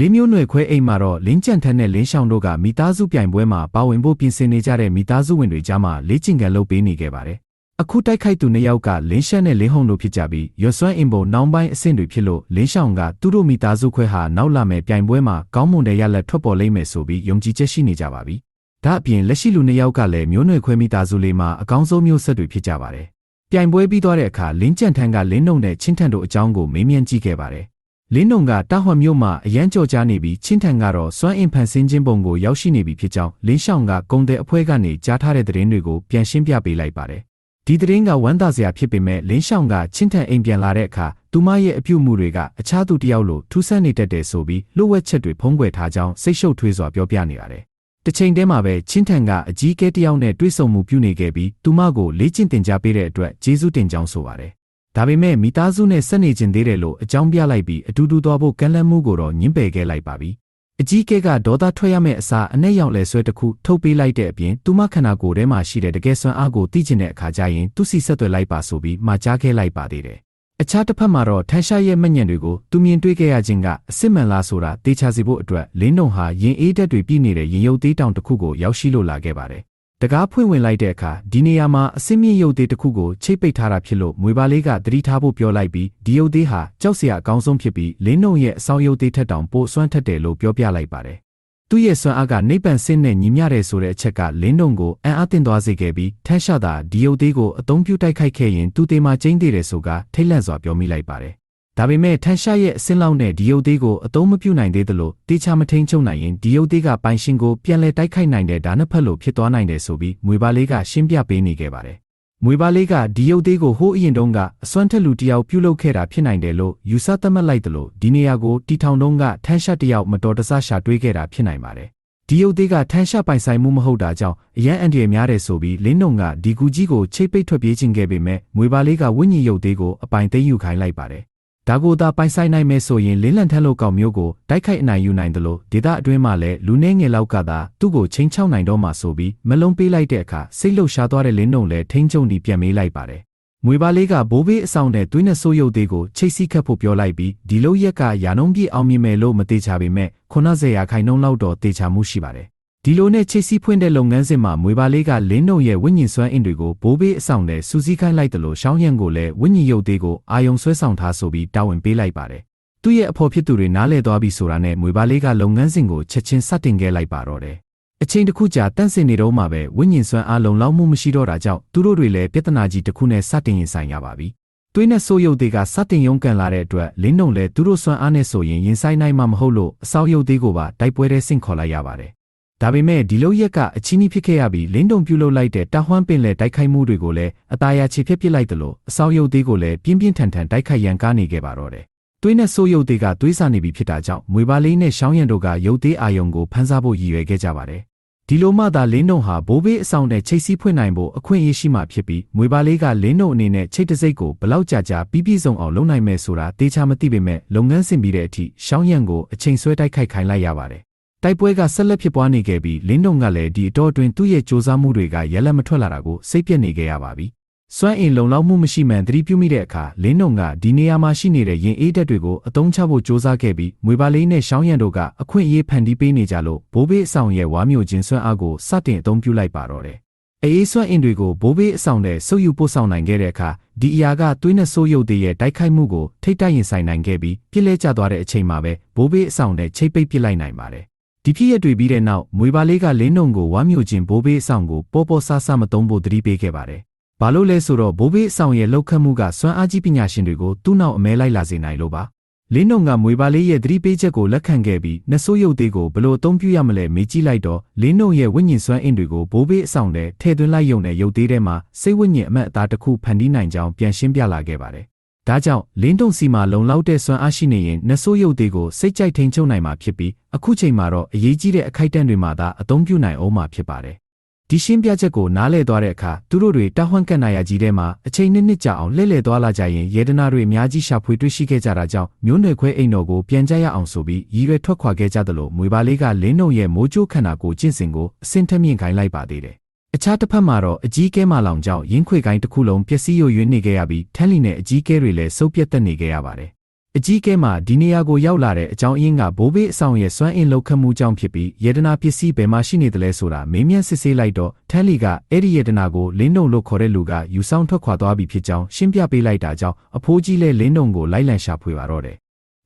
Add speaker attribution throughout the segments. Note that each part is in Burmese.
Speaker 1: လင်းမျိုးနွယ်ခွဲအိမ်မှာတော့လင်းကြံထက်နဲ့လင်းရှောင်းတို့ကမိသားစုပြိုင်ပွဲမှာပါဝင်ဖို့ပြင်ဆင်နေကြတဲ့မိသားစုဝင်တွေကြားမှာလေ့ကျင့်ကန်လုပ်ပေးနေခဲ့ပါတယ်။အခုတိုက်ခိုက်သူနှစ်ယောက်ကလင်းရှက်နဲ့လင်းဟုံတို့ဖြစ်ကြပြီးရွှစွမ်းအင်ပုံနောင်ပိုင်းအဆင့်တွေဖြစ်လို့လင်းရှောင်းကသူတို့မိသားစုခွဲဟာနောက်လာမယ့်ပြိုင်ပွဲမှာကောင်းမွန်တဲ့ရလဒ်ထွက်ပေါ်လိမ့်မယ်ဆိုပြီးယုံကြည်ချက်ရှိနေကြပါပြီ။ဒါအပြင်လက်ရှိလူနှစ်ယောက်ကလည်းမျိုးနွယ်ခွဲမိသားစုလေးမှာအကောင်းဆုံးမျိုးဆက်တွေဖြစ်ကြပါတယ်။ပြိုင်ပွဲပြီးသွားတဲ့အခါလင်းကြံထန်းကလင်းနှုံနဲ့ချင်းထန်တို့အကြောင်းကိုမေးမြန်းကြည့်ခဲ့ပါတယ်။ လင်းနှုံကတာဟွန်မြို့မှာအရန်ကြော်ကြားနေပြီးချင်းထန်ကတော့စွမ်းအင်ဖန်ဆင်းခြင်းပုံကိုရောက်ရှိနေပြီဖြစ်ကြောင်းလင်းရှောင်းကကုံတဲ့အဖွဲကနေကြားထားတဲ့သတင်းတွေကိုပြန်ရှင်းပြပေးလိုက်ပါတယ်။ဒီသတင်းကဝမ်းသာစရာဖြစ်ပေမဲ့လင်းရှောင်းကချင်းထန်အိမ်ပြန်လာတဲ့အခါသူမရဲ့အပြုမှုတွေကအခြားသူတစ်ယောက်လိုထူးဆန်းနေတတ်တယ်ဆိုပြီးလှုပ်ဝက်ချက်တွေဖုံးကွယ်ထားကြောင်းစိတ်ရှုပ်ထွေးစွာပြောပြနေပါတယ်။တစ်ချိန်တည်းမှာပဲချင်းထန်ကအကြီးအကဲတစ်ယောက်နဲ့တွေ့ဆုံမှုပြုနေခဲ့ပြီးသူမကိုလေ့ကျင့်သင်ကြားပေးတဲ့အတွက်ကျေးဇူးတင်ကြောင်းဆိုပါတယ်။ ဒါပေမဲ့မိသားစုနဲ့ဆက်နေခြင်းသေးတယ်လို့အကြောင်းပြလိုက်ပြီးအတူတူသွားဖို့ကမ်းလှမ်းမှုကိုတော့ညှင်းပယ်ခဲ့လိုက်ပါပြီ။အကြီးအကဲကဒေါသထွက်ရမယ့်အစားအနဲ့ရောက်လဲဆွဲတစ်ခုထုတ်ပေးလိုက်တဲ့အပြင်သူမခန္ဓာကိုယ်ထဲမှာရှိတဲ့တကယ်စွမ်းအားကိုသိကျင်တဲ့အခါကျရင်သူစီဆက်သွယ်လိုက်ပါဆိုပြီးမှာကြားခဲ့လိုက်ပါသေးတယ်။အခြားတစ်ဖက်မှာတော့ထန်းရှားရဲ့မညံတွေကိုသူမြင်တွေ့ခဲ့ရခြင်းကအစ်စ်မှန်လားဆိုတာတေချာစီဖို့အတွက်လင်းနှုံဟာရင်အေးတက်တွေပြည့်နေတဲ့ရင်ရုပ်သေးတောင်တစ်ခုကိုရောက်ရှိလို့လာခဲ့ပါတယ်။ တကားဖွင့်ဝင်လိုက်တဲ့အခါဒီနေရာမှာအစင်းမြင့်ရုပ်သေးတစ်ခုကိုချိတ်ပိတ်ထားတာဖြစ်လို့မွေပါလေးကသတိထားဖို့ပြောလိုက်ပြီးဒီရုပ်သေးဟာကြောက်စရာအကောင်းဆုံးဖြစ်ပြီးလင်းနှုံရဲ့အဆောင်ရုပ်သေးထက်တောင်ပိုစွမ်းထက်တယ်လို့ပြောပြလိုက်ပါတယ်။သူ့ရဲ့စွမ်းအားကနိဗ္ဗာန်ဆင်းနဲ့ညီမျှတယ်ဆိုတဲ့အချက်ကလင်းနှုံကိုအံ့အားသင့်သွားစေခဲ့ပြီးထန်းရှာတာဒီရုပ်သေးကိုအသုံးပြုတိုက်ခိုက်ခဲ့ရင်သူတေမာကျင်းသေးတယ်ဆိုကထိတ်လန့်စွာပြောမိလိုက်ပါတယ်။ ဒါပေမဲ့ထန်းရှာရဲ့အစင်းလောက်နဲ့ဒီရုပ်သေးကိုအသုံးမပြုနိုင်သေးသလိုတေချာမထိန်ချုပ်နိုင်ရင်ဒီရုပ်သေးကပိုင်ရှင်ကိုပြန်လဲတိုက်ခိုက်နိုင်တဲ့ဒါနှစ်ဖက်လိုဖြစ်သွားနိုင်တယ်ဆိုပြီးမွေပါလေးကရှင်းပြပေးနေခဲ့ပါတယ်။မွေပါလေးကဒီရုပ်သေးကိုဟိုးအရင်တုန်းကအစွမ်းထက်လူတယောက်ပြုလုပ်ခဲ့တာဖြစ်နိုင်တယ်လို့ယူဆသတ်မှတ်လိုက်တယ်လို့ဒီနေရာကိုတီထောင်တုန်းကထန်းရှာတယောက်မတော်တဆရှာတွေးခဲ့တာဖြစ်နိုင်ပါတယ်။ဒီရုပ်သေးကထန်းရှာပိုင်ဆိုင်မှုမဟုတ်တာကြောင့်အရန်အန်တရယ်များတယ်ဆိုပြီးလင်းနှုံကဒီကူကြီးကိုချိတ်ပိတ်ထွက်ပြေးခြင်းခဲ့ပေမဲ့မွေပါလေးကဝိညာဉ်ရုပ်သေးကိုအပိုင်သိမ်းယူခိုင်းလိုက်ပါတယ်။ ဒါကိုသာပိုင်ဆိုင်နိုင်မယ်ဆိုရင်လင်းလန့်ထန်းလို့ကောင်မျိုးကိုတိုက်ခိုက်အနိုင်ယူနိုင်တယ်လို့ဒေတာအတွင်းမှာလည်းလူနှဲငယ်လောက်ကသာသူ့ကိုချင်းချောက်နိုင်တော့မှဆိုပြီးမလုံးပေးလိုက်တဲ့အခါစိတ်လှုပ်ရှားသွားတဲ့လင်းနှုံလည်းထိန်းချုပ်ပြီးပြန်မေးလိုက်ပါတယ်။မွေပါလေးကဘိုးဘေးအဆောင်တဲ့သွေးနဲ့ဆိုးရုပ်သေးကိုချိတ်စီးခတ်ဖို့ပြောလိုက်ပြီးဒီလိုရက်ကရာနှုံးပြည့်အောင်မြင်မယ်လို့မသေးချပေမဲ့90ရာခိုင်နှုန်းလောက်တော့သေချာမှုရှိပါတယ်။ ဒီလိုနဲ့ချိတ်စီးဖွင့်တဲ့လုပ်ငန်းစဉ်မှာမွေပါလေးကလင်းနှုံရဲ့ဝိညာဉ်စွမ်းအင်တွေကိုဘိုးဘေးအဆောင်တဲ့စူးစီးခိုင်းလိုက်တယ်လို့ရှောင်းရံကိုလည်းဝိညာဉ်ရုပ်သေးကိုအာယုံဆွဲဆောင်ထားဆိုပြီးတာဝန်ပေးလိုက်ပါတယ်။သူ့ရဲ့အဖော်ဖြစ်သူတွေနားလဲသွားပြီဆိုတာနဲ့မွေပါလေးကလုပ်ငန်းစဉ်ကိုချက်ချင်းစတင်ခဲ့လိုက်ပါတော့တယ်။အချိန်တစ်ခုကြာတန့်စင်နေတော့မှပဲဝိညာဉ်စွမ်းအားလုံလောက်မှုမရှိတော့တာကြောင့်သူတို့တွေလည်းပြဿနာကြီးတစ်ခုနဲ့စတင်ရင်ဆိုင်ရပါပြီ။သွေးနဲ့ဆိုးရုပ်သေးကစတင်ရုံးကန်လာတဲ့အတွက်လင်းနှုံလည်းသူတို့စွမ်းအားနဲ့ဆိုရင်ရင်ဆိုင်နိုင်မှာမဟုတ်လို့အစောရုပ်သေးကိုပါတိုက်ပွဲထဲဆင့်ခေါ်လိုက်ရပါတယ်။ ဒါပေမဲ့ဒီလိုရက်ကအချင်းကြီးဖြစ်ခဲ့ရပြီးလင်းတုံပြုတ်လုလိုက်တဲ့တာဟွမ်းပင်လေတိုက်ခိုက်မှုတွေကိုလည်းအตาရချေဖြစ်ပစ်လိုက်တယ်လို့အစောရုပ်သေးကိုလည်းပြင်းပြင်းထန်ထန်တိုက်ခိုက်ရန်ကားနေခဲ့ပါတော့တယ်။သွေးနဲ့ဆိုးရုပ်သေးကသွေးစာနေပြီဖြစ်တာကြောင့်မွေပါလေးနဲ့ရှောင်းရံတို့ကရုပ်သေးအာယုံကိုဖမ်းစားဖို့ရည်ရွယ်ခဲ့ကြပါတယ်။ဒီလိုမှသာလင်းတုံဟာဘိုးဘေးအဆောင်နဲ့ချိတ်စီးဖွင့်နိုင်ဖို့အခွင့်အရေးရှိမှဖြစ်ပြီးမွေပါလေးကလင်းတုံအနေနဲ့ချိတ်တစိတ်ကိုဘလောက်ကြာကြာပြီးပြည့်စုံအောင်လုပ်နိုင်မယ်ဆိုတာတေချာမသိပေမဲ့လုပ်ငန်းစဉ်ပြီးတဲ့အထိရှောင်းရံကိုအချိန်ဆွဲတိုက်ခိုက်ခိုင်းလိုက်ရပါတယ်။ တိုက်ပွဲကဆက်လက်ဖြစ်ပွားနေခဲ့ပြီးလင်းတုံကလည်းဒီအတော်အတွင်းသူ့ရဲ့စ조사မှုတွေကရလက်မထွက်လာတာကိုစိတ်ပြက်နေခဲ့ရပါပြီ။စွမ်းအင်လုံလောက်မှုမရှိမှန်သတိပြုမိတဲ့အခါလင်းတုံကဒီနေရာမှာရှိနေတဲ့ရင်အေးတက်တွေကိုအသုံးချဖို့စ조사ခဲ့ပြီးမွေပါလေးနဲ့ရှောင်းရံတို့ကအခွင့်အရေးဖန်တီးပေးနေကြလို့ဘိုးဘေးအဆောင်ရဲ့ဝါမျိုးချင်းစွမ်းအားကိုစတင်အသုံးပြုလိုက်ပါတော့တယ်။အေးစွမ်းအင်တွေကိုဘိုးဘေးအဆောင်နဲ့ဆုပ်ယူပို့ဆောင်နိုင်ခဲ့တဲ့အခါဒီအရာကသွေးနဲ့ဆိုးရုပ်သေးရဲ့တိုက်ခိုက်မှုကိုထိတ်တိုက်ရင်ဆိုင်နိုင်ခဲ့ပြီးပြစ်လဲကျသွားတဲ့အချိန်မှာပဲဘိုးဘေးအဆောင်နဲ့ချိတ်ပိတ်ပစ်လိုက်နိုင်ပါတယ်။ ဒီဖြစ်ရတွေ့ပြီးတဲ့နောက်မွေပါလေးကလင်းနှုံကိုဝမ်းမျိုးချင်းဘိုးဘေးအဆောင်ကိုပေါ်ပေါ်ဆာဆာမသုံးဖို့တတိပေးခဲ့ပါတယ်။ဘာလို့လဲဆိုတော့ဘိုးဘေးအဆောင်ရဲ့လောက်ခတ်မှုကစွမ်းအားကြီးပညာရှင်တွေကိုသူ့နောက်အမဲလိုက်လာစေနိုင်လို့ပါ။လင်းနှုံကမွေပါလေးရဲ့သတိပေးချက်ကိုလက်ခံခဲ့ပြီးနှဆိုးရုပ်သေးကိုဘလို့အသုံးပြုရမလဲမေးကြည့်လိုက်တော့လင်းနှုံရဲ့ဝိညာဉ်စွမ်းအင်တွေကိုဘိုးဘေးအဆောင်နဲ့ထည့်သွင်းလိုက်ရုံနဲ့ရုပ်သေးထဲမှာစိတ်ဝိညာဉ်အမတ်အသားတစ်ခုဖန်တီးနိုင်ကြောင်းပြန်ရှင်းပြလာခဲ့ပါတယ်။ ဒါကြောင့်လင်းတုံစီမှာလုံလောက်တဲ့စွမ်းအားရှိနေရင်နှဆိုးရုပ်သေးကိုစိတ်ကြိုက်ထိန်ချုပ်နိုင်မှာဖြစ်ပြီးအခုချိန်မှာတော့အရေးကြီးတဲ့အခိုက်အတန့်တွေမှာသာအသုံးပြုနိုင်အောင်မှာဖြစ်ပါတယ်။ဒီရှင်းပြချက်ကိုနားလည်သွားတဲ့အခါသူတို့တွေတာဟွန့်ကန့်နာရကြီးထဲမှာအချိန်နှစ်နှစ်ကြာအောင်လှည့်လည်သွားလာကြရင်ယေဒနာတွေအများကြီးရှာဖွေတွေ့ရှိခဲ့ကြတာကြောင့်မျိုးနွယ်ခွဲအိမ်တော်ကိုပြန်ကြရအောင်ဆိုပြီးရည်ရွယ်ထွက်ခွာခဲ့ကြသလိုမွေပါလေးကလင်းနှုံရဲ့မိုးကြိုးခန္ဓာကိုကျင့်စဉ်ကိုအစင်ထက်မြင့်ခိုင်းလိုက်ပါသေးတယ်။ အခြားတစ်ဖက်မှာတော့အကြီးကဲမှလောင်ကြောင့်ရင်းခွေကိုင်းတစ်ခုလုံးပျက်စီးယိုယွင်းနေခဲ့ရပြီးထန်းလီနဲ့အကြီးကဲတွေလည်းစုပ်ပြတ်တက်နေခဲ့ရပါတယ်။အကြီးကဲမှာဒီနေရာကိုရောက်လာတဲ့အကြောင်းအရင်းကဘိုးဘေးအဆောင်ရဲ့စွမ်းအင်လောက်ခတ်မှုကြောင့်ဖြစ်ပြီးယေဒနာပစ္စည်းဘယ်မှာရှိနေသလဲဆိုတာမေးမြန်းစစ်ဆေးလိုက်တော့ထန်းလီကအဲ့ဒီယေဒနာကိုလင်းနှုံလို့ခေါ်တဲ့လူကယူဆောင်ထွက်ခွာသွားပြီဖြစ်ကြောင်းရှင်းပြပေးလိုက်တာကြောင့်အဖိုးကြီးလည်းလင်းနှုံကိုလိုက်လံရှာဖွေပါတော့တယ်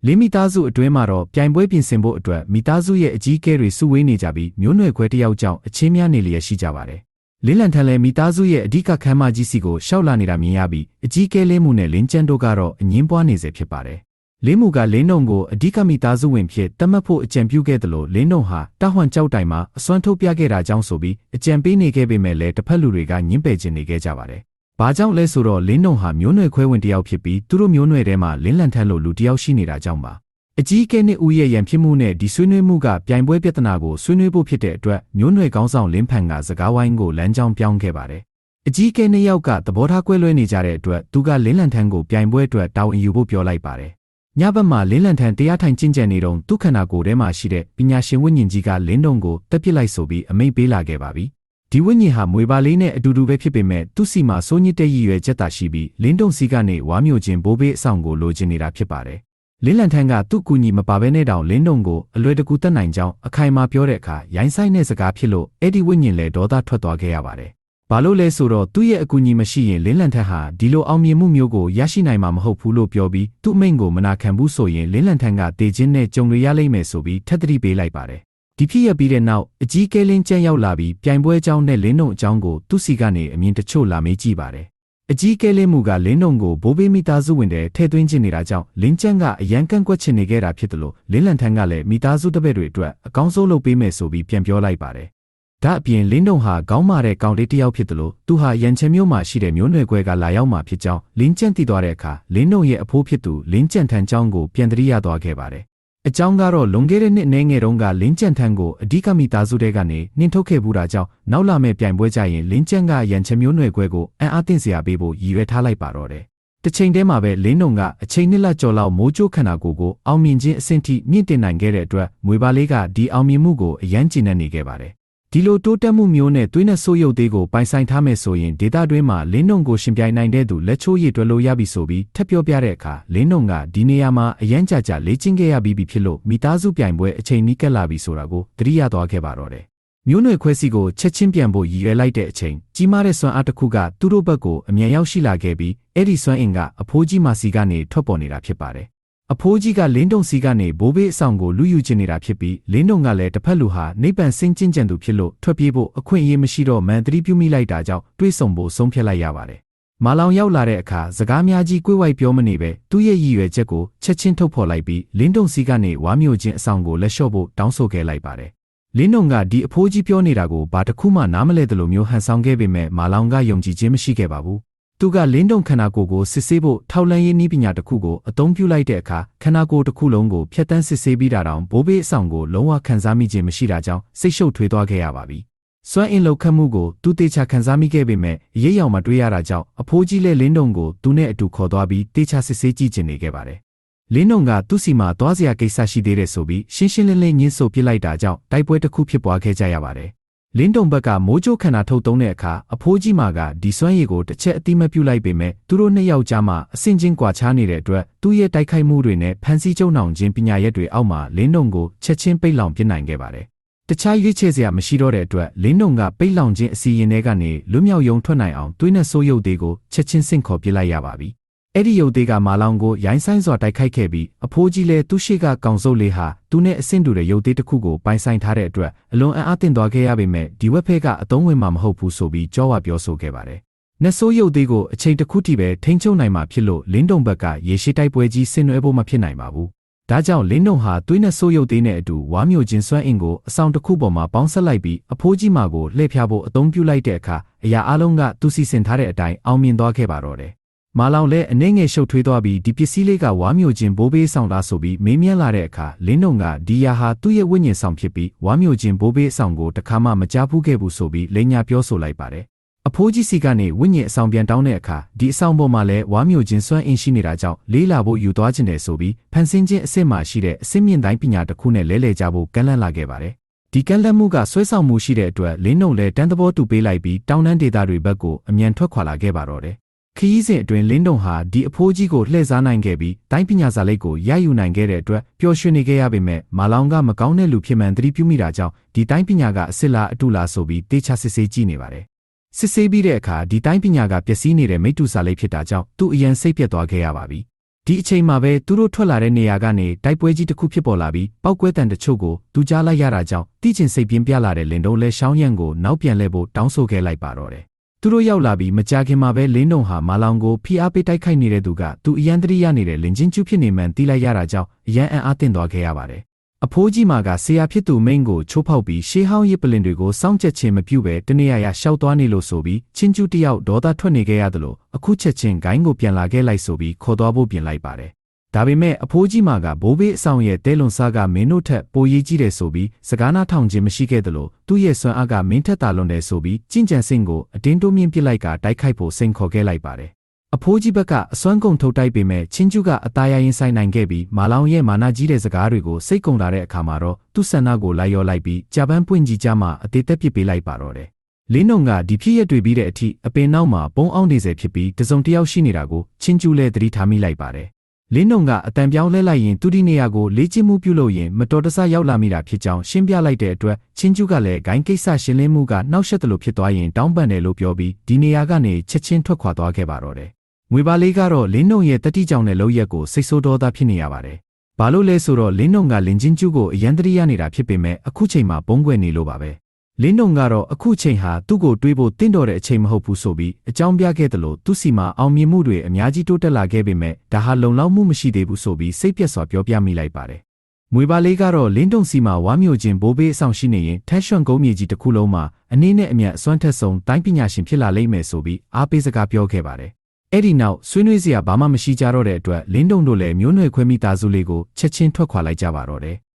Speaker 1: လင်းမိသားစုအတွင်းမှာတော့ပြိုင်ပွဲပြင်ဆင်ဖို့အတွက်မိသားစုရဲ့အကြီးအကဲတွေစုဝေးနေကြပြီးမျိုးနွယ်ခွဲတစ်ယောက်ကြောင့်အချင်းများနေလျက်ရှိကြပါတယ် လင်းလန်ထန်လည်းမိသားစုရဲ့အဓိကခမ်းမကြီးစီကိုရှောက်လာနေတာမြင်ရပြီးအကြီးကဲလေးမှုနဲ့လင်းကျန်းတို့ကတော့အငင်းပွားနေစေဖြစ်ပါတယ်။လင်းမှုကလင်းနှုံကိုအဓိကမိသားစုဝင်ဖြစ်တတ်မှတ်ဖို့အကြံပြုခဲ့တယ်လို့လင်းနှုံဟာတဟွန်ကြောက်တိုင်မှာအစွမ်းထုတ်ပြခဲ့တာကြောင့်ဆိုပြီးအကြံပေးနေခဲ့ပေမဲ့လည်းတစ်ဖက်လူတွေကညှင်းပယ်ခြင်းနေခဲ့ကြပါတယ်။ဘာကြောင့်လဲဆိုတော့လင်းနှုံဟာမျိုးနွယ်ခွဲဝင်တစ်ယောက်ဖြစ်ပြီးသူတို့မျိုးနွယ်ထဲမှာလင်းလန်ထန်လို့လူတစ်ယောက်ရှိနေတာကြောင့်ပါ။ အကြီးကဲနှစ်ဦးရဲ့ရန်ဖြစ်မှုနဲ့ဒီဆွေးနွေးမှုကပြိုင်ပွဲပြဿနာကိုဆွေးနွေးဖို့ဖြစ်တဲ့အတွက်မျိုးနွယ်ကောင်းဆောင်လင်းဖန်ကစကားဝိုင်းကိုလမ်းကြောင်းပြောင်းခဲ့ပါတယ်။အကြီးကဲနှစ်ယောက်ကသဘောထားကွဲလွဲနေကြတဲ့အတွက်သူကလင်းလန်ထန်ကိုပြိုင်ပွဲအတွက်တာဝန်ယူဖို့ပြောလိုက်ပါတယ်။ညဘက်မှာလင်းလန်ထန်တရားထိုင်ကျင့်ကြံနေတော့သူခန္ဓာကိုယ်ထဲမှာရှိတဲ့ပညာရှင်ဝိညာဉ်ကြီးကလင်းတုံကိုတက်ပစ်လိုက်ဆိုပြီးအမိန့်ပေးလာခဲ့ပါပြီ။ဒီဝိညာဉ်ဟာမွေပါလေးနဲ့အတူတူပဲဖြစ်ပေမဲ့သူ့စီမှာစိုးညစ်တဲ့ရည်ရွယ်ချက်သာရှိပြီးလင်းတုံစီကနေဝါမျိုးချင်းဘိုးဘေးအဆောင်ကိုလိုချင်နေတာဖြစ်ပါတယ်။ လင်းလန်ထန်းကသူ့ကူညီမပါဘဲနဲ့တောင်လင်းတုံကိုအလွယ်တကူတတ်နိုင်ကြောင်းအခိုင်အမာပြောတဲ့အခါရိုင်းဆိုင်တဲ့စကားဖြစ်လို့အဲ့ဒီဝိညာဉ်လည်းဒေါသထွက်သွားခဲ့ရပါတယ်။ဘာလို့လဲဆိုတော့သူ့ရဲ့အကူအညီမရှိရင်လင်းလန်ထန်းဟာဒီလိုအောင်မြင်မှုမျိုးကိုရရှိနိုင်မှာမဟုတ်ဘူးလို့ပြောပြီးသူ့အမိန့်ကိုမနာခံဘူးဆိုရင်လင်းလန်ထန်းကတေခြင်းနဲ့ကြုံရရလိမ့်မယ်ဆိုပြီးထက်သတိပေးလိုက်ပါတယ်။ဒီဖြစ်ရပြီးတဲ့နောက်အကြီးကဲလင်းကျန်းရောက်လာပြီးပြိုင်ပွဲအကြောင်းနဲ့လင်းနှုံအကြောင်းကိုသူ့စီကနေအမြင်တချို့လာမေးကြည့်ပါတယ်။ အကြီးကဲလင်းမှုကလင်းနှုံကိုဘိုးဘေးမိသားစုဝင်တဲ့ထဲသွင်းချင်နေတာကြောင့်လင်းကျန်းကအရန်ကန့်ကွက်ချင်နေခဲ့တာဖြစ်တယ်လို့လင်းလန်ထန်းကလည်းမိသားစုတစ်ပည့်တွေအတွက်အကောင်းဆုံးလုပ်ပေးမယ်ဆိုပြီးပြန်ပြောလိုက်ပါတယ်။ဒါအပြင်လင်းနှုံဟာခေါင်းမာတဲ့ကောင်လေးတစ်ယောက်ဖြစ်တယ်လို့သူဟာရန်ချင်မျိုးမှာရှိတဲ့မျိုးနွယ်ခွဲကလာရောက်မှာဖြစ်ကြောင်းလင်းကျန်းသိသွားတဲ့အခါလင်းနှုံရဲ့အဖိုးဖြစ်သူလင်းကျန်းထန်းကျောင်းကိုပြန်တရိရသွားခဲ့ပါတယ်။ အကြောင်းကတော့လွန်ခဲ့တဲ့နှစ်အနည်းငယ်တုန်းကလင်းကျန်ထန်းကိုအဓိကမိသားစုတဲကနေနှင်ထုတ်ခဲ့ဘူးတာကြောင့်နောက်လာမယ့်ပြိုင်ပွဲကြရင်လင်းကျန်ကရန်ချမျိုးနွယ်ခွဲကိုအံ့အားသင့်စရာပေးဖို့ရည်ရွယ်ထားလိုက်ပါတော့တယ်။တစ်ချိန်တည်းမှာပဲလင်းနှုံကအချိန်နှစ်လကျော်လောက်မိုးကြိုးခန္ဓာကိုယ်ကိုအောင်မြင်ခြင်းအဆင့်ထိမြင့်တင်နိုင်ခဲ့တဲ့အတွက်မွေပါလေးကဒီအောင်မြင်မှုကိုအယမ်းကျဉ်းနေခဲ့ပါတယ်။ ဒီလိုတိုးတက်မှုမျိုးနဲ့သွေးနဲ့ဆိုးရုပ်သေးကိုပိုင်ဆိုင်ထားမယ်ဆိုရင်ဒေတာတွင်းမှာလင်းနှုံကိုရှင်ပြိုင်နိုင်တဲ့သူလက်ချိုးရည်တွဲလို့ရပြီဆိုပြီးထပ်ပြောပြတဲ့အခါလင်းနှုံကဒီနေရာမှာအရန်ကြကြလေ့ကျင့်ခဲ့ရပြီးပြီဖြစ်လို့မိသားစုပြိုင်ပွဲအချိန်နီးကပ်လာပြီဆိုတာကိုသတိရသွားခဲ့ပါတော့တယ်။မျိုးနွယ်ခွဲစီကိုချက်ချင်းပြန်ဖို့ရည်ရွယ်လိုက်တဲ့အချိန်ကြီးမားတဲ့စွမ်းအားတစ်ခုကသူတို့ဘက်ကိုအမြန်ရောက်ရှိလာခဲ့ပြီးအဲ့ဒီစွမ်းအင်ကအဖိုးကြီးမာစီကနေထွက်ပေါ်နေတာဖြစ်ပါတယ်။ အဖိုးကြီးကလင်းတုံစီကနေဘိုးဘေးအဆောင်ကိုလူယူချင်နေတာဖြစ်ပြီးလင်းတုံကလည်းတစ်ဖက်လူဟာနိဗ္ဗာန်ဆင်းကျင်ကြံသူဖြစ်လို့ထွက်ပြေးဖို့အခွင့်အရေးမရှိတော့မန်တရီပြုမိလိုက်တာကြောင့်တွေးဆုံဖို့ဆုံးဖြတ်လိုက်ရပါတယ်။မာလောင်ရောက်လာတဲ့အခါစကားများကြီးကိုယ်ဝိုက်ပြောမနေပဲသူ့ရဲ့ရည်ရွယ်ချက်ကိုချက်ချင်းထုတ်ဖော်လိုက်ပြီးလင်းတုံစီကနေဝါမျိုးချင်းအဆောင်ကိုလက်လျှော့ဖို့တောင်းဆိုခဲ့လိုက်ပါတယ်။လင်းတုံကဒီအဖိုးကြီးပြောနေတာကိုဘာတစ်ခုမှနားမလဲတယ်လို့မျိုးဟန်ဆောင်ခဲ့ပေမဲ့မာလောင်ကယုံကြည်ခြင်းမရှိခဲ့ပါဘူး။ သူကလင်းတုံခန္ဓာကိုယ်ကိုစစ်ဆေးဖို့ထောက်လန်းရေးနည်းပညာတစ်ခုကိုအသုံးပြုလိုက်တဲ့အခါခန္ဓာကိုယ်တစ်ခုလုံးကိုဖျက်ဆီးစစ်ဆေးပြီးတာတောင်ဘိုးဘေးအဆောင်ကိုလုံးဝခံစားမိခြင်းမရှိတာကြောင့်စိတ်ရှုပ်ထွေးသွားခဲ့ရပါပြီ။စွမ်းအင်လောက်ခတ်မှုကိုသူတေချာခံစားမိခဲ့ပေမဲ့အရေးရောက်မှတွေးရတာကြောင့်အဖိုးကြီးလည်းလင်းတုံကိုသူနဲ့အတူခေါ်သွားပြီးတေချာစစ်ဆေးကြည့်ကျင်နေခဲ့ပါတယ်။လင်းတုံကသူ့စီမှာသွားစရာကိစ္စရှိသေးတယ်ဆိုပြီးရှင်းရှင်းလင်းလင်းညှင်းဆိုပစ်လိုက်တာကြောင့်တိုက်ပွဲတစ်ခုဖြစ်ပွားခဲ့ကြရပါတယ်။ လင်းတုံဘက်ကမိုးကြိုးခန္ဓာထုတ်သုံးတဲ့အခါအဖိုးကြီးမာကဒီစွမ်းရည်ကိုတစ်ချက်အတိမပြုတ်လိုက်ပေမဲ့သူတို့နှစ်ယောက်ကြားမှာအဆင့်ချင်းကွာခြားနေတဲ့အတွက်သူ့ရဲ့တိုက်ခိုက်မှုတွေနဲ့ဖန်ဆီးကျုံနှောင်ခြင်းပညာရက်တွေအောက်မှာလင်းတုံကိုချက်ချင်းပိတ်လောင်ပြစ်နိုင်ခဲ့ပါတယ်။တခြားရွေးချယ်စရာမရှိတော့တဲ့အတွက်လင်းတုံကပိတ်လောင်ခြင်းအစီရင်ထဲကနေလွတ်မြောက်ယုံထွက်နိုင်အောင်သွေးနဲ့ဆိုးရုပ်တွေကိုချက်ချင်းဆင့်ခေါ်ပစ်လိုက်ရပါပြီ။ အဲ့ဒီရုပ်သေးကမာလောင်ကိုရိုင်းဆိုင်စွာတိုက်ခိုက်ခဲ့ပြီးအဖိုးကြီးလည်းသူ့ရှိကကောင်စုပ်လေးဟာသူနဲ့အဆင့်တူတဲ့ရုပ်သေးတစ်ခုကိုပိုင်ဆိုင်ထားတဲ့အတွက်အလွန်အံ့အားသင့်သွားခဲ့ရပေမဲ့ဒီဝက်ဖဲကအသုံးဝင်မှာမဟုတ်ဘူးဆိုပြီးကြောဝပြောဆိုခဲ့ပါတယ်။နဆိုးရုပ်သေးကိုအချိန်တစ်ခုထိပဲထိန်းချုပ်နိုင်မှာဖြစ်လို့လင်းတုံဘက်ကရေရှိတိုက်ပွဲကြီးဆင်နွှဲဖို့မဖြစ်နိုင်ပါဘူး။ဒါကြောင့်လင်းတုံဟာသွေးနဲ့ဆိုးရုပ်သေးနဲ့အတူဝါမျိုးချင်းစွမ်းအင်ကိုအဆောင်တစ်ခုပေါ်မှာပေါင်းဆက်လိုက်ပြီးအဖိုးကြီးမာကိုလှည့်ဖျားဖို့အသုံးပြုလိုက်တဲ့အခါအရာအလုံးကသူစီစဉ်ထားတဲ့အတိုင်းအောင်မြင်သွားခဲ့ပါတော့တယ် မာလောင်လည်းအနှဲငယ်ရှုပ်ထွေးသွားပြီးဒီပစ္စည်းလေးကဝါမျိုးချင်းဘိုးဘေးဆောင်လားဆိုပြီးမေးမြန်းလာတဲ့အခါလင်းုံကဒီယာဟာသူ့ရဲ့ဝိညာဉ်ဆောင်ဖြစ်ပြီးဝါမျိုးချင်းဘိုးဘေးဆောင်ကိုတခါမှမကြားဘူးခဲ့ဘူးဆိုပြီးလိန်ညာပြောဆိုလိုက်ပါတယ်။အဖိုးကြီးစီကနေဝိညာဉ်အဆောင်ပြန်တောင်းတဲ့အခါဒီအဆောင်ပေါ်မှာလည်းဝါမျိုးချင်းစွမ်းအင်ရှိနေတာကြောင့်လေးလာဖို့ယူသွားခြင်းတယ်ဆိုပြီးဖန်ဆင်းခြင်းအစ်စ်မှရှိတဲ့အစင်းမြင့်တိုင်းပညာတစ်ခုနဲ့လဲလှယ်ကြဖို့ကန့်လန့်လာခဲ့ပါတယ်။ဒီကန့်လန့်မှုကဆွဲဆောင်မှုရှိတဲ့အတွက်လင်းုံလည်းတန်းသဘောတူပေးလိုက်ပြီးတောင်းတန်းဒေတာတွေဘက်ကိုအမြန်ထွက်ခွာလာခဲ့ပါတော့တယ် ခရီးစဉ်အတွင်းလင်းတုံဟာဒီအဖိုးကြီးကိုလှည့်စားနိုင်ခဲ့ပြီးတိုင်းပညာစာလိပ်ကိုရယူနိုင်ခဲ့တဲ့အတွက်ပျော်ရွှင်နေခဲ့ရပေမဲ့မာလောင်ကမကောင်းတဲ့လူဖြစ်မှန်သတိပြုမိတာကြောင့်ဒီတိုင်းပညာကအစ်စ်လားအတုလားဆိုပြီးတေချာစစ်ဆေးကြည့်နေပါတယ်။စစ်ဆေးပြီးတဲ့အခါဒီတိုင်းပညာကပျက်စီးနေတဲ့မိတ္တူစာလိပ်ဖြစ်တာကြောင့်သူအရန်စိတ်ပြတ်သွားခဲ့ရပါပြီ။ဒီအချိန်မှာပဲသူတို့ထွက်လာတဲ့နေရာကနေတိုက်ပွဲကြီးတစ်ခုဖြစ်ပေါ်လာပြီးပောက်ကွဲတန်တချို့ကိုသူကြားလိုက်ရတာကြောင့်တိကျင်စိတ်ပြင်းပြလာတဲ့လင်တုံးလဲရှောင်းရံကိုနောက်ပြန်လဲဖို့တောင်းဆိုခဲ့လိုက်ပါတော့တယ်။ သူတို့ရောက်လာပြီးမကြခင်မှာပဲလင်းတုံဟာမာလောင်ကိုဖိအားပေးတိုက်ခိုက်နေတဲ့သူကသူအရန်တရိရနေတဲ့လင်ချင်းကျူးဖြစ်နေမှန်သိလိုက်ရတာကြောင့်အရန်အံ့အားသင့်သွားခဲ့ရပါတယ်။အဖိုးကြီးမာကဆရာဖြစ်သူမိန်ကိုချိုးဖောက်ပြီးရှေးဟောင်းရစ်ပလင်တွေကိုစောင့်ကြက်ခြင်းမပြုဘဲတနေ့ရရရှောက်သွားနေလို့ဆိုပြီးချင်းကျူးတယောက်ဒေါသထွက်နေခဲ့ရသလိုအခုချက်ချင်းဂိုင်းကိုပြန်လာခဲ့လိုက်ဆိုပြီးခေါ်သွားဖို့ပြင်လိုက်ပါတယ်။ ဒါပေမဲ့အဖိုးကြီးမာကဘိုးဘေးအဆောင်ရဲ့တဲလွန်စားကမင်းတို့ထက်ပိုရေးကြီးတယ်ဆိုပြီးစကားနာထောင်ခြင်းမရှိခဲ့သလိုသူ့ရဲ့ဆွမ်းအားကမင်းထက်တာလွန်တယ်ဆိုပြီးကြင်ကြံစင်ကိုအတင်းတိုးမြင့်ပစ်လိုက်ကတိုက်ခိုက်ဖို့စိန်ခေါ်ခဲ့လိုက်ပါတယ်။အဖိုးကြီးဘက်ကအစွမ်းကုန်ထုတ်တိုက်ပေမဲ့ချင်းကျူးကအသားရရင်ဆိုင်နိုင်ခဲ့ပြီးမာလောင်ရဲ့မာနာကြီးတဲ့စကားတွေကိုစိတ်ကုန်လာတဲ့အခါမှာတော့သူ့ဆန္ဒကိုလိုက်ရောလိုက်ပြီးကြာပန်းပွင့်ကြီးကြမှာအသေးသက်ပစ်ပေးလိုက်ပါတော့တယ်။လင်းနုံကဒီဖြစ်ရက်တွေပြီးတဲ့အထိအပင်နောက်မှာပုံအောင်နေစေဖြစ်ပြီးတစုံတစ်ယောက်ရှိနေတာကိုချင်းကျူးလည်းသတိထားမိလိုက်ပါတယ်။ လင်းနုံကအတန်ပြောင်းလဲလိုက်ရင်သူဒီနေရာကိုလေ့ကျင့်မှုပြုလုပ်ရင်မတော်တဆရောက်လာမိတာဖြစ်ကြောင်းရှင်းပြလိုက်တဲ့အတွက်ချင်းကျူးကလည်းဂိုင်းကိစ္စရှင်းလင်းမှုကနှောက်ယှက်တယ်လို့ဖြစ်သွားရင်တောင်းပန်တယ်လို့ပြောပြီးဒီနေရာကနေချက်ချင်းထွက်ခွာသွားခဲ့ပါတော့တယ်။ငွေပါလေးကတော့လင်းနုံရဲ့တတိကြောင်တဲ့လောက်ရက်ကိုစိတ်ဆိုးဒေါသဖြစ်နေရပါတယ်။ဘာလို့လဲဆိုတော့လင်းနုံကလင်ချင်းကျူးကိုအရန်တရိရနေတာဖြစ်ပေမဲ့အခုချိန်မှာပုံကွယ်နေလို့ပါပဲ။ လင်းနုံကတော့အခုချိန်ဟာသူ့ကိုတွေးဖို့တင့်တော်တဲ့အချိန်မဟုတ်ဘူးဆိုပြီးအကြောင်းပြခဲ့တယ်လို့သူစီမှာအောင်မြင်မှုတွေအများကြီးတိုးတက်လာခဲ့ပေမဲ့ဒါဟာလုံလောက်မှုမရှိသေးဘူးဆိုပြီးစိတ်ပြက်စွာပြောပြမိလိုက်ပါတယ်။မွေပါလေးကတော့လင်းတုံစီမှာဝါမျိုးချင်းဘိုးဘေးအဆောင်ရှိနေရင်ထက်ရွှန်ကုန်းမြေကြီးတစ်ခုလုံးမှာအနည်းနဲ့အမြတ်အစွမ်းထက်ဆုံးတိုင်းပညာရှင်ဖြစ်လာလိမ့်မယ်ဆိုပြီးအားပေးစကားပြောခဲ့ပါတယ်။အဲ့ဒီနောက်ဆွေးနွေးစရာဘာမှမရှိကြတော့တဲ့အတွက်လင်းတုံတို့လည်းမျိုးနွယ်ခွဲမိသားစုလေးကိုချက်ချင်းထွက်ခွာလိုက်ကြပါတော့တယ်။